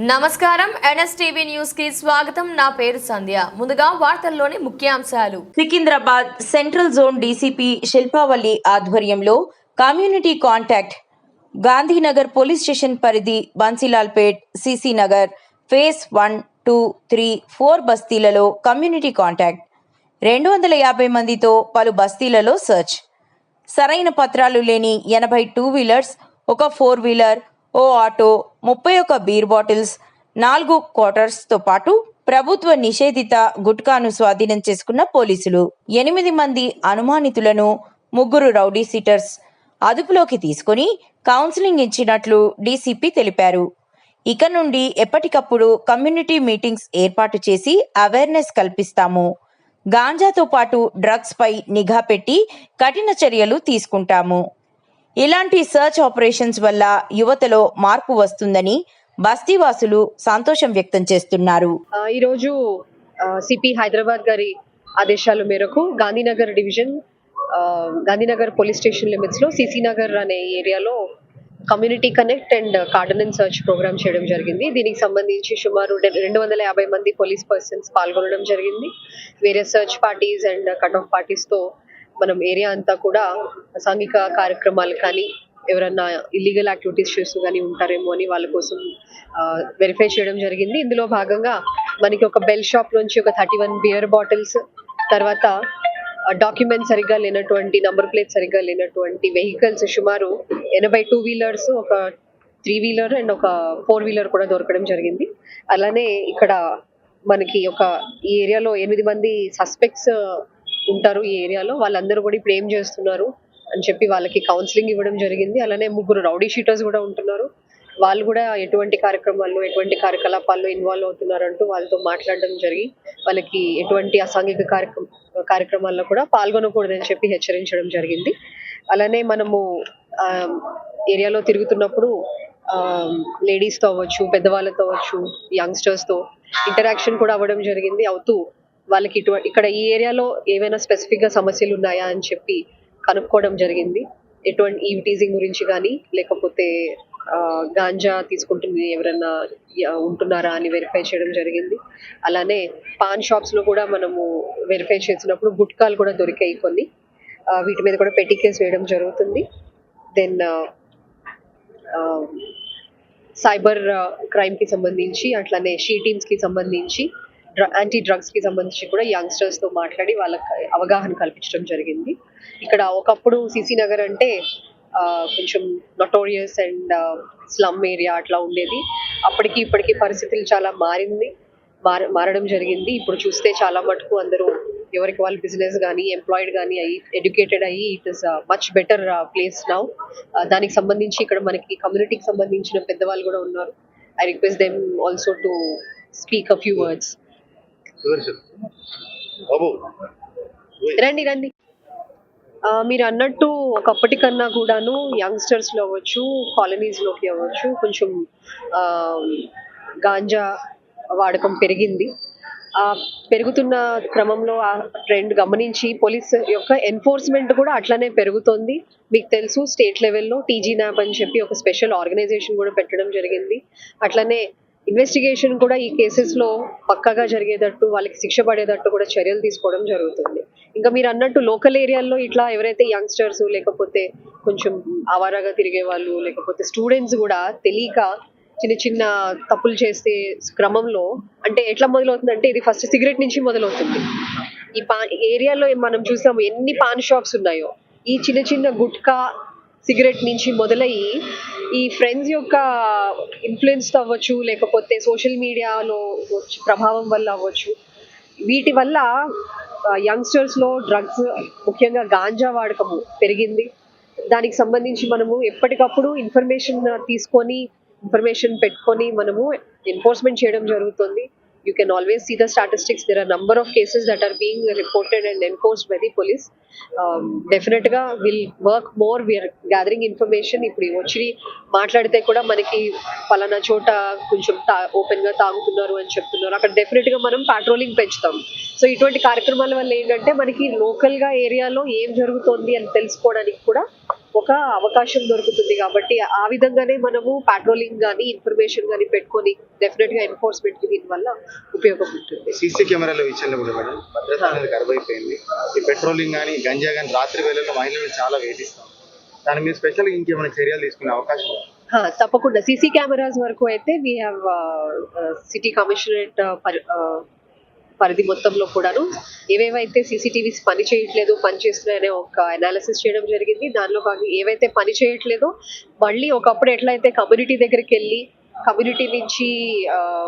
నమస్కారం. ఎన్ఎస్టీవీ న్యూస్కి స్వాగతం. నా పేరు సంధ్య. ముందుగా వార్తల్లోని ముఖ్యాంశాలు. Secunderabad central zone DCP Shilpavalli ఆధ్వర్యంలో community contact Gandhinagar police station పరిధి Bansilalpet CC Nagar phase one two three four బస్తీలలో community contact. రెండు వందల యాభై మందితో పలు బస్తీలలో సర్చ్. సరైన పత్రాలు లేని ఎనభై టూ వీలర్స్ ఒక ఫోర్ వీలర్ ఓ ఆటో ముప్పై ఒక బీర్ బాటిల్స్ నాలుగు క్వార్టర్స్తో పాటు ప్రభుత్వ నిషేధిత గుట్కాను స్వాధీనం చేసుకున్న పోలీసులు. ఎనిమిది మంది అనుమానితులను ముగ్గురు రౌడీ సీటర్స్ అదుపులోకి తీసుకుని కౌన్సిలింగ్ ఇచ్చినట్లు డీసీపీ తెలిపారు. ఇక నుండి ఎప్పటికప్పుడు కమ్యూనిటీ మీటింగ్స్ ఏర్పాటు చేసి అవేర్నెస్ కల్పిస్తాము. గాంజాతో పాటు డ్రగ్స్పై నిఘా పెట్టి కఠిన చర్యలు తీసుకుంటాము. ఇలాంటి సర్చ్ ఆపరేషన్స్ వల్ల యువతలో మార్పు వస్తుందని బస్తీవాసులు సంతోషం వ్యక్తం చేస్తున్నారు. ఈరోజు సిపి హైదరాబాద్ గారి ఆదేశాల మేరకు Gandhinagar division Gandhinagar police station లిమిట్స్లో సిసి నగర్ అనే ఏరియాలో community connect and cordon search programme చేయడం జరిగింది. దీనికి సంబంధించి సుమారు రెండు వందల యాభై మంది పోలీస్ పర్సన్స్ పాల్గొనడం జరిగింది. వేరే search parties and cut off పార్టీస్తో మనం ఏరియా అంతా కూడా సాంఘిక కార్యక్రమాలు కానీ ఎవరన్నా ఇల్లీగల్ యాక్టివిటీస్ చేస్తూ కానీ ఉంటారేమో అని వాళ్ళ కోసం వెరిఫై చేయడం జరిగింది. ఇందులో భాగంగా మనకి ఒక బెల్ షాప్ నుంచి ఒక థర్టీ వన్ బియర్ బాటిల్స్ తర్వాత డాక్యుమెంట్ సరిగ్గా లేనటువంటి నంబర్ ప్లేట్ సరిగ్గా లేనటువంటి వెహికల్స్ సుమారు ఎనభై టూ వీలర్స్ ఒక త్రీ వీలర్ అండ్ ఒక ఫోర్ వీలర్ కూడా దొరకడం జరిగింది. అలానే ఇక్కడ మనకి ఒక ఈ ఏరియాలో ఎనిమిది మంది సస్పెక్ట్స్ ఉంటారు ఈ ఏరియాలో. వాళ్ళందరూ కూడా ఇప్పుడు ఏం చేస్తున్నారు అని చెప్పి వాళ్ళకి కౌన్సిలింగ్ ఇవ్వడం జరిగింది. అలానే ముగ్గురు రౌడీ షీటర్స్ కూడా ఉంటున్నారు. వాళ్ళు కూడా ఎటువంటి కార్యక్రమాల్లో ఎటువంటి కార్యకలాపాల్లో ఇన్వాల్వ్ అవుతున్నారంటూ వాళ్ళతో మాట్లాడడం జరిగి వాళ్ళకి ఎటువంటి అసాంఘిక కార్యక్రమ కార్యక్రమాల్లో కూడా పాల్గొనకూడదని చెప్పి హెచ్చరించడం జరిగింది. అలానే మనము ఆ, ఏరియాలో తిరుగుతున్నప్పుడు లేడీస్తో అవ్వచ్చు పెద్దవాళ్ళతో అవ్వచ్చు యంగ్స్టర్స్తో ఇంటరాక్షన్ కూడా అవ్వడం జరిగింది. అవుతూ వాళ్ళకి ఇటువంటి ఇక్కడ ఈ ఏరియాలో ఏవైనా స్పెసిఫిక్గా సమస్యలు ఉన్నాయా అని చెప్పి కనుక్కోవడం జరిగింది. ఎటువంటి ఈ టీజింగ్ గురించి కానీ లేకపోతే గాంజా తీసుకుంటుంది ఎవరైనా ఉంటున్నారా అని వెరిఫై చేయడం జరిగింది. అలానే పాన్ షాప్స్లో కూడా మనము వెరిఫై చేసినప్పుడు గుట్కాలు కూడా దొరికాయి కొన్ని. వీటి మీద కూడా పెట్టి కేసు వేయడం జరుగుతుంది. దెన్ సైబర్ క్రైమ్కి సంబంధించి అట్లానే షీ టీమ్స్కి సంబంధించి యాంటీ డ్రగ్స్కి సంబంధించి కూడా యంగ్స్టర్స్తో మాట్లాడి వాళ్ళకి అవగాహన కల్పించడం జరిగింది. ఇక్కడ ఒకప్పుడు సిసి నగర్ అంటే కొంచెం నొటోరియస్ అండ్ స్లమ్ ఏరియా అట్లా ఉండేది. అప్పటికి ఇప్పటికి పరిస్థితులు చాలా మారింది. మార మారడం జరిగింది. ఇప్పుడు చూస్తే చాలా మటుకు అందరూ ఎవరికి వాళ్ళు బిజినెస్ కానీ ఎంప్లాయిడ్ కానీ అయ్యి ఎడ్యుకేటెడ్ అయ్యి it is much better place now దానికి సంబంధించి ఇక్కడ మనకి కమ్యూనిటీకి సంబంధించిన పెద్దవాళ్ళు కూడా ఉన్నారు. I request them also to speak a few words రండి రండి. మీరు అన్నట్టు ఒకప్పటి కన్నా కూడాను యంగ్స్టర్స్లో అవ్వచ్చు కాలనీస్లోకి అవ్వచ్చు కొంచెం గాంజా వాడకం పెరిగింది. ఆ పెరుగుతున్న క్రమంలో ఆ ట్రెండ్ గమనించి పోలీస్ యొక్క ఎన్ఫోర్స్మెంట్ కూడా అట్లనే పెరుగుతోంది. మీకు తెలుసు స్టేట్ లెవెల్లో టీజీ న్యాప్ అని చెప్పి ఒక స్పెషల్ ఆర్గనైజేషన్ కూడా పెట్టడం జరిగింది. అట్లనే ఇన్వెస్టిగేషన్ కూడా ఈ కేసెస్లో పక్కాగా జరిగేటట్టు వాళ్ళకి శిక్ష పడేటట్టు కూడా చర్యలు తీసుకోవడం జరుగుతుంది. ఇంకా మీరు అన్నట్టు లోకల్ ఏరియాల్లో ఇట్లా ఎవరైతే యంగ్స్టర్స్ లేకపోతే కొంచెం ఆవారాగా తిరిగే వాళ్ళు లేకపోతే స్టూడెంట్స్ కూడా తెలియక చిన్న చిన్న తప్పులు చేసే క్రమంలో అంటే ఎట్లా మొదలవుతుందంటే ఇది ఫస్ట్ సిగరెట్ నుంచి మొదలవుతుంది. ఈ పా ఏరియాలో మనం చూసాము ఎన్ని పాన్ షాప్స్ ఉన్నాయో. ఈ చిన్న చిన్న గుట్కా సిగరెట్ నుంచి మొదలయ్యి ఈ ఫ్రెండ్స్ యొక్క ఇన్ఫ్లుయెన్స్ అవ్వచ్చు లేకపోతే సోషల్ మీడియాలో ప్రభావం వల్ల అవ్వచ్చు. వీటి వల్ల యంగ్స్టర్స్లో డ్రగ్స్ ముఖ్యంగా గాంజా వాడకము పెరిగింది. దానికి సంబంధించి మనము ఎప్పటికప్పుడు ఇన్ఫర్మేషన్ తీసుకొని ఇన్ఫర్మేషన్ పెట్టుకొని మనము ఎన్ఫోర్స్మెంట్ చేయడం జరుగుతుంది. You can always see the statistics there are number of cases that are being reported and enforced by the police డెఫినెట్గా will work more we're gathering information ఇప్పుడు వచ్చి మాట్లాడితే కూడా మనకి పలానా చోట కొంచెం ఓపెన్గా తాగుతున్నారు అని చెప్తున్నారు. అక్కడ డెఫినెట్గా మనం పాట్రోలింగ్ పెంచుతాం. సో ఇటువంటి కార్యక్రమాల వల్ల ఏంటంటే మనకి లోకల్గా ఏరియాలో ఏం జరుగుతోంది అని తెలుసుకోవడానికి కూడా ఒక అవకాశం దొరుకుతుంది కాబట్టి ఆ విధంగానే మనము పాట్రోలింగ్ కానీ ఇన్ఫర్మేషన్ కానీ పెట్టుకొని డెఫినెట్గా ఎన్ఫోర్స్మెంట్కి దీనివల్ల ఉపయోగం ఉంటుంది. సీసీ కెమెరాల విషయంలో కూడా మేడం భద్రత అనేది కరువైపోయింది ఈ పెట్రోలింగ్ కానీ గంజా కానీ రాత్రి వేళల్లో మహిళలు చాలా వేధిస్తాం దాని మీద స్పెషల్గా ఇంకేమైనా చర్యలు తీసుకునే అవకాశం తప్పకుండా. సీసీ కెమెరాస్ వరకు అయితే వీ హ్యావ్ సిటీ కమిషనరేట్ పరిధి మొత్తంలో కూడాను. ఏవేవైతే సీసీటీవీస్ పని చేయట్లేదు పని చేస్తున్నాయనే ఒక అనాలిసిస్ చేయడం జరిగింది. దానిలో భాగంగా ఏవైతే పని చేయట్లేదో మళ్ళీ ఒకప్పుడు ఎట్లయితే కమ్యూనిటీ దగ్గరికి వెళ్ళి కమ్యూనిటీ నుంచి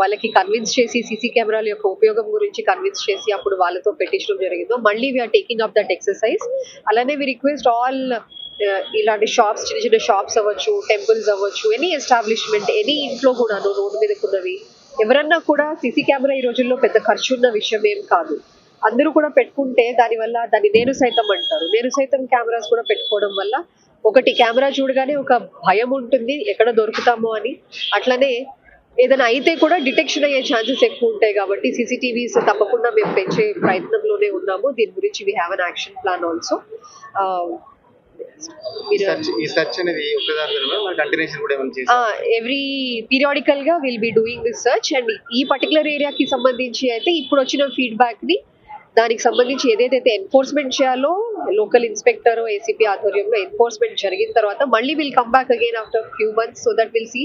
వాళ్ళకి కన్విన్స్ చేసి సీసీ కెమెరాల యొక్క ఉపయోగం గురించి కన్విన్స్ చేసి అప్పుడు వాళ్ళతో పెట్టించడం జరిగిందో మళ్ళీ we're taking up that exercise అలానే వి రిక్వెస్ట్ ఆల్ ఇలాంటి షాప్స్ చిన్న చిన్న షాప్స్ అవ్వచ్చు టెంపుల్స్ అవ్వచ్చు ఎనీ ఎస్టాబ్లిష్మెంట్ ఎనీ ఇంట్లో కూడాను రోడ్డు మీదకున్నవి ఎవరన్నా కూడా సీసీ కెమెరా ఈ రోజుల్లో పెద్ద ఖర్చు ఉన్న విషయం ఏం కాదు. అందరూ కూడా పెట్టుకుంటే దానివల్ల దాన్ని నేను సైతం అంటారు. నేను సైతం కెమెరాస్ కూడా పెట్టుకోవడం వల్ల ఒకటి కెమెరా చూడగానే ఒక భయం ఉంటుంది. ఎక్కడ దొరుకుతామో అని. అట్లనే ఏదైనా అయితే కూడా డిటెక్షన్ అయ్యే ఛాన్సెస్ ఎక్కువ ఉంటాయి కాబట్టి సీసీటీవీస్ తప్పకుండా మేము పెంచే ప్రయత్నంలోనే ఉన్నాము. దీని గురించి we have an action plan also ఈ సెర్చ్ అనేది కంటిన్యూషన్ కూడా every పీరియాడికల్గా will be doing this search and ఈ పర్టికులర్ ఏరియాకి సంబంధించి అయితే ఇప్పుడు వచ్చిన ఫీడ్బ్యాక్ని దానికి సంబంధించి ఏదైతే ఎన్ఫోర్స్మెంట్ చేయాలో లోకల్ ఇన్స్పెక్టర్ ఏసీపీ ఆధ్వర్యంలో ఎన్ఫోర్స్మెంట్ జరిగిన తర్వాత మళ్ళీ will come back again after few months so that will see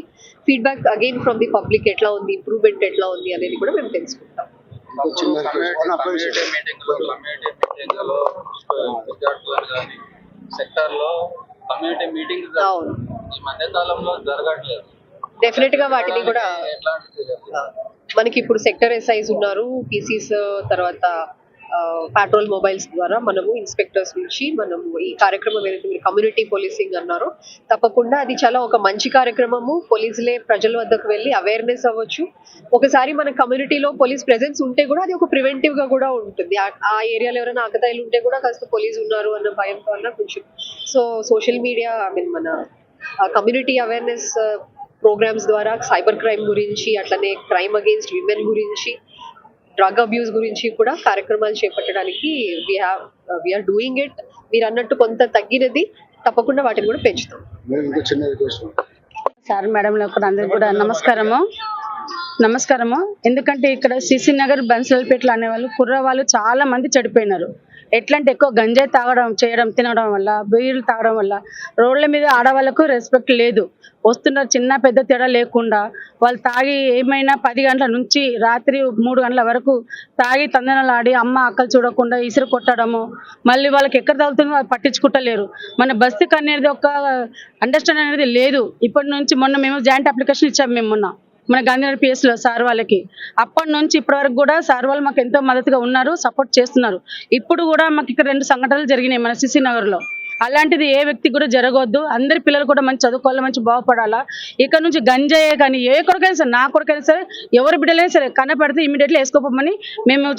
feedback again from the public ఎట్లా ఉంది ఇంప్రూవ్మెంట్ ఎట్లా ఉంది అనేది కూడా మేము తెలుసుకుంటాం విద్యార్థులు కానీ సెక్టర్లో కమ్యూనిటీ మీటింగ్స్ అవును ఈ మధ్య కాలంలో జరగట్లేదు డెఫినెట్గా వాటిని కూడా ఎట్లాంటి? మనకి ఇప్పుడు సెక్టర్ ఎస్ఐస్ ఉన్నారు పీసీస్ తర్వాత పాట్రోల్ మొబైల్స్ ద్వారా మనము ఇన్స్పెక్టర్స్ నుంచి మనము ఈ కార్యక్రమం ఏదైతే మీరు కమ్యూనిటీ పోలీసింగ్ అన్నారో తప్పకుండా అది చాలా ఒక మంచి కార్యక్రమము. పోలీసులే ప్రజల వద్దకు వెళ్ళి అవేర్నెస్ అవ్వచ్చు. ఒకసారి మన కమ్యూనిటీలో పోలీస్ ప్రెజెన్స్ ఉంటే కూడా అది ఒక ప్రివెంటివ్గా కూడా ఉంటుంది. ఆ- ఆ ఏరియాలో ఎవరైనా ఆకతాయిలు ఉంటే కూడా కాస్త పోలీసు ఉన్నారు అన్న భయంతో అన్న కొంచెం. So social media I mean మన కమ్యూనిటీ అవేర్నెస్ ప్రోగ్రామ్స్ ద్వారా సైబర్ క్రైమ్ గురించి అట్లనే క్రైమ్ అగేన్స్ట్ విమెన్ గురించి డ్రగ్ అబ్యూస్ గురించి కూడా కార్యక్రమాలు చేపట్టడానికి వీఆర్ డూయింగ్ ఇట్ మీరు అన్నట్టు కొంత తగ్గినది తప్పకుండా వాటిని కూడా పెంచుతాం. సార్ మేడంలకు కూడా అందరికి కూడా నమస్కారము. నమస్కారము. ఎందుకంటే ఇక్కడ సిసి నగర్ బన్సలపేటలో అనేవాళ్ళు కుర్ర వాళ్ళు చాలా మంది చెడిపోయినారు ఎట్లా అంటే ఎక్కువ గంజాయి తాగడం చేయడం తినడం వల్ల బీర్లు తాగడం వల్ల రోడ్ల మీద ఆడవాళ్ళకు రెస్పెక్ట్ లేదు. వస్తున్న చిన్న పెద్ద తేడా లేకుండా వాళ్ళు తాగి ఏమైనా పది గంటల నుంచి రాత్రి మూడు గంటల వరకు తాగి తందనలాడి అమ్మ అక్కలు చూడకుండా ఇసురు కొట్టడము మళ్ళీ వాళ్ళకి ఎక్కడ తగులుతుందో వాళ్ళు పట్టించుకుంటలేరు. మన బస్తీకి అనేది ఒక అండర్స్టాండ్ అనేది లేదు. ఇప్పటి నుంచి మొన్న మేము జాయింట్ అప్లికేషన్ ఇచ్చాము మేము మొన్న. మన గాంధీనగర్ పిఎస్లో సార్ వాళ్ళకి. అప్పటి నుంచి ఇప్పటి వరకు కూడా సార్ వాళ్ళు మాకు ఎంతో మద్దతుగా ఉన్నారు సపోర్ట్ చేస్తున్నారు. ఇప్పుడు కూడా మాకు ఇక్కడ రెండు సంఘటనలు జరిగినాయి మన సిసి నగర్లో. అలాంటిది ఏ వ్యక్తి కూడా జరగవద్దు అందరి పిల్లలు కూడా మంచి చదువుకోవాలి మంచి బాగుపడాలా. ఇక్కడ నుంచి గంజాయే కానీ ఏ కొరకైనా సరే నా కొరకైనా సరే ఎవరి బిడ్డలైనా సరే కనపడితే ఇమీడియట్లీ వేసుకోపోమని మేము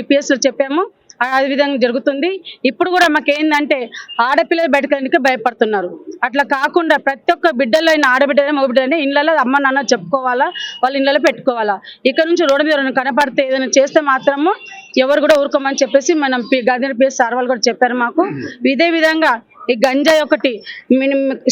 ఐపీఎస్లో చెప్పాము. అదే విధంగా జరుగుతుంది. ఇప్పుడు కూడా మాకేందంటే ఆడపిల్లలు బయటకు భయపడుతున్నారు. అట్లా కాకుండా ప్రతి ఒక్క బిడ్డలైన ఆడబిడ్డలైన మగబిడ్డలైన ఇళ్ళలో అమ్మ నాన్న చెప్పుకోవాలా? వాళ్ళ ఇళ్ళలో పెట్టుకోవాలా? ఇక్కడ నుంచి రోడ్డు మీద ఎవరైనా కనపడితే ఏదైనా చేస్తే మాత్రము ఎవరు కూడా ఊరుకోమని చెప్పేసి మనం గదిన పిఎస్ సార్ వాళ్ళు కూడా చెప్పారు మాకు. ఇదే విధంగా ఈ గంజాయి ఒకటి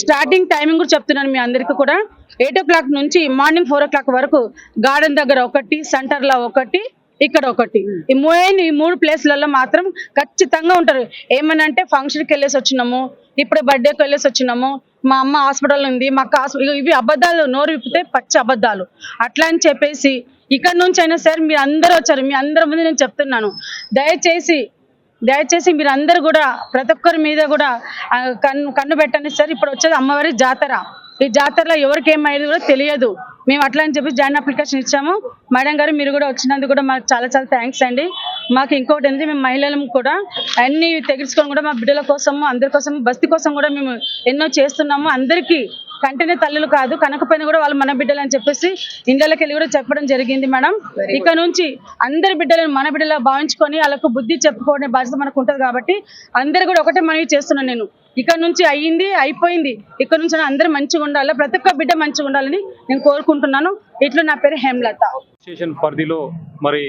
స్టార్టింగ్ టైమింగ్ కూడా చెప్తున్నాను మీ అందరికీ కూడా. ఎయిట్ ఓ క్లాక్ నుంచి మార్నింగ్ ఫోర్ ఓ క్లాక్ వరకు గార్డెన్ దగ్గర ఒకటి సెంటర్లో ఒకటి ఇక్కడ ఒకటి. ఈ మెయిన్ ఈ మూడు ప్లేస్లలో మాత్రం ఖచ్చితంగా ఉంటారు. ఏమనంటే ఫంక్షన్కి వెళ్ళేసి వచ్చినాము ఇప్పుడు బర్త్డేకి వెళ్ళేసి వచ్చినాము మా అమ్మ హాస్పిటల్ ఉంది మా అక్క హాస్పిటల్ ఇవి అబద్ధాలు నోరు విప్పితే పచ్చి అబద్ధాలు. అట్లా అని చెప్పేసి ఇక్కడ నుంచి అయినా సరే మీరు అందరూ వచ్చారు మీ అందరి ముందు నేను చెప్తున్నాను. దయచేసి దయచేసి మీరు అందరు కూడా ప్రతి ఒక్కరి మీద కూడా కన్ను కన్ను పెట్టండి సార్. ఇప్పుడు వచ్చేది అమ్మవారి జాతర. ఈ జాతరలో ఎవరికి ఏమయ్యేది కూడా తెలియదు. మేము అట్లా అని చెప్పి జాయిన్ అప్లికేషన్ ఇచ్చాము. మేడం గారు మీరు కూడా వచ్చినందుకు కూడా మాకు చాలా చాలా థ్యాంక్స్ అండి. మాకు ఇంకోటి ఏంటి మేము మహిళలం కూడా అన్ని తెగించుకొని కూడా మా బిడ్డల కోసము అందరి కోసం బస్తీ కోసం కూడా మేము ఎన్నో చేస్తున్నాము. అందరికీ కంటిన్యూ తల్లులు కాదు కనకపోయినా కూడా వాళ్ళు మన బిడ్డలు అని చెప్పేసి ఇండ్లకి వెళ్ళి కూడా చెప్పడం జరిగింది మేడం. ఇక నుంచి అందరి బిడ్డలను మన బిడ్డలా భావించుకొని వాళ్ళకు బుద్ధి చెప్పుకోనే బాధ్యత మనకు ఉంటుంది కాబట్టి అందరు కూడా ఒకటే మనవి చేస్తున్నాను నేను. ఇక్కడ నుంచి అయ్యింది అయిపోయింది. ఇక్కడ నుంచి అందరూ మంచిగా ఉండాలి ప్రతి ఒక్క బిడ్డ మంచిగా ఉండాలని నేను కోరుకుంటున్నాను. ఇట్లు నా పేరు హేమలత. స్టేషన్ పరిధిలో మరి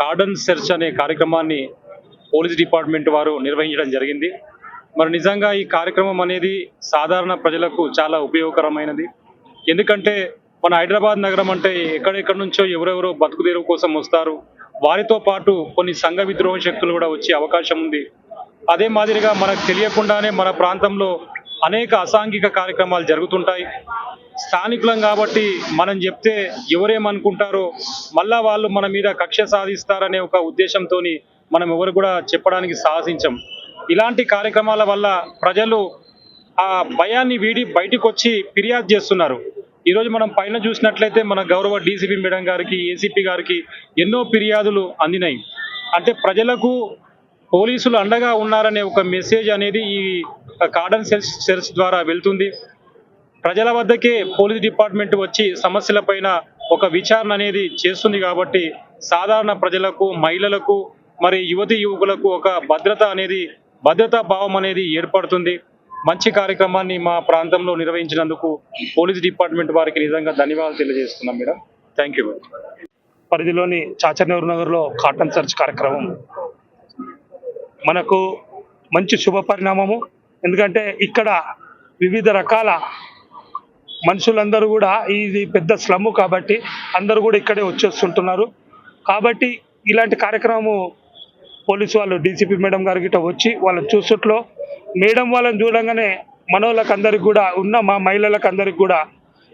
కార్డన్ సెర్చ్ అనే కార్యక్రమాన్ని పోలీస్ డిపార్ట్మెంట్ వారు నిర్వహించడం జరిగింది. మరి నిజంగా ఈ కార్యక్రమం అనేది సాధారణ ప్రజలకు చాలా ఉపయోగకరమైనది. ఎందుకంటే మన హైదరాబాద్ నగరం అంటే ఎక్కడెక్కడి నుంచో ఎవరెవరో బతుకు తెరువు కోసం వస్తారు. వారితో పాటు కొన్ని సంఘ విద్రోహ శక్తులు కూడా వచ్చే అవకాశం ఉంది. అదే మాదిరిగా మనకు తెలియకుండానే మన ప్రాంతంలో అనేక అసాంఘిక కార్యక్రమాలు జరుగుతుంటాయి. స్థానికులం కాబట్టి మనం చెప్తే ఎవరేమనుకుంటారో మళ్ళా వాళ్ళు మన మీద కక్ష సాధిస్తారనే ఒక ఉద్దేశంతో మనం ఎవరు కూడా చెప్పడానికి సాహసించం. ఇలాంటి కార్యక్రమాల వల్ల ప్రజలు ఆ భయాన్ని వీడి బయటకు వచ్చి ఫిర్యాదు చేస్తున్నారు. ఈరోజు మనం పైన చూసినట్లయితే మన గౌరవ డీసీపీ మేడం గారికి ఏసీపీ గారికి ఎన్నో ఫిర్యాదులు అందినాయి. అంటే ప్రజలకు పోలీసులు అండగా ఉన్నారనే ఒక మెసేజ్ అనేది ఈ కార్డన్ సెల్స్ సెల్స్ ద్వారా వెళ్తుంది. ప్రజల వద్దకే పోలీస్ డిపార్ట్మెంట్ వచ్చి సమస్యలపైన ఒక విచారణ అనేది చేస్తుంది కాబట్టి సాధారణ ప్రజలకు మహిళలకు మరి యువతి యువకులకు ఒక భద్రత అనేది భద్రతా భావం అనేది ఏర్పడుతుంది. మంచి కార్యక్రమాన్ని మా ప్రాంతంలో నిర్వహించినందుకు పోలీస్ డిపార్ట్మెంట్ వారికి నిజంగా ధన్యవాదాలు తెలియజేస్తున్నాం మేడం. థ్యాంక్ యూ పరిధిలోని చాచనూరు నగర్లో కాటన్ సర్చ్ కార్యక్రమం. మనకు మంచి శుభ పరిణామము. ఎందుకంటే ఇక్కడ వివిధ రకాల మనుషులందరూ కూడా ఇది పెద్ద స్లమ్ కాబట్టి అందరూ కూడా ఇక్కడే వచ్చేస్తుంటున్నారు. కాబట్టి ఇలాంటి కార్యక్రమము పోలీసు వాళ్ళు డీసీపీ మేడం గారు గిట్ట వచ్చి వాళ్ళని చూసుట్లో మేడం వాళ్ళని చూడంగానే మనోళ్ళకి అందరికి కూడా ఉన్న మా మహిళలకు అందరికి కూడా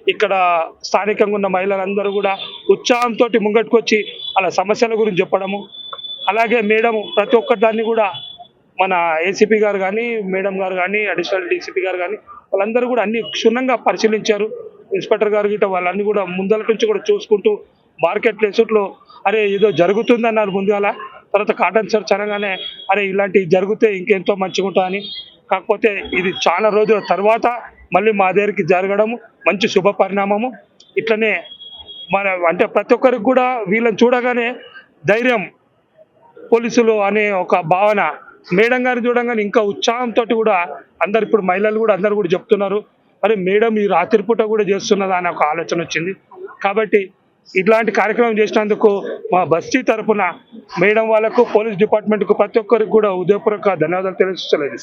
ఇక్కడ స్థానికంగా ఉన్న మహిళలందరూ కూడా ఉత్సాహంతో ముంగట్టుకొచ్చి వాళ్ళ సమస్యల గురించి చెప్పడము. అలాగే మేడం ప్రతి ఒక్క దాన్ని కూడా మన ఏసీపీ గారు కానీ మేడం గారు కానీ అడిషనల్ డీసీపీ గారు కానీ వాళ్ళందరూ కూడా అన్ని క్షుణ్ణంగా పరిశీలించారు. ఇన్స్పెక్టర్ గారు గిట్ట వాళ్ళన్నీ కూడా ముందల నుంచి కూడా చూసుకుంటూ మార్కెట్ ప్లేసుట్లో అరే ఏదో జరుగుతుందన్నారు ముందుగాల. తర్వాత కాటన్ చర్చ్ అనగానే అరే ఇలాంటివి జరిగితే ఇంకెంతో మంచిగా ఉంటుందని కాకపోతే ఇది చాలా రోజుల తర్వాత మళ్ళీ మా దగ్గరికి జరగడము మంచి శుభ పరిణామము. ఇట్లనే మన అంటే ప్రతి ఒక్కరికి కూడా వీళ్ళని చూడగానే ధైర్యం. పోలీసులు అనే ఒక భావన. మేడం గారిని చూడంగానే ఇంకా ఉత్సాహంతో కూడా అందరు ఇప్పుడు మహిళలు కూడా అందరు కూడా చెప్తున్నారు. అరే మేడం ఈ రాత్రిపూట కూడా చేస్తున్నదా అనే ఒక ఆలోచన వచ్చింది. కాబట్టి ఇట్లాంటి కార్యక్రమం చేసినందుకు మా బస్తీ తరఫున మేడం వాళ్ళకు పోలీస్ డిపార్ట్మెంట్కు ప్రతి ఒక్కరికి కూడా ఉదయపూర్వక ధన్యవాదాలు తెలియజేస్తలేదు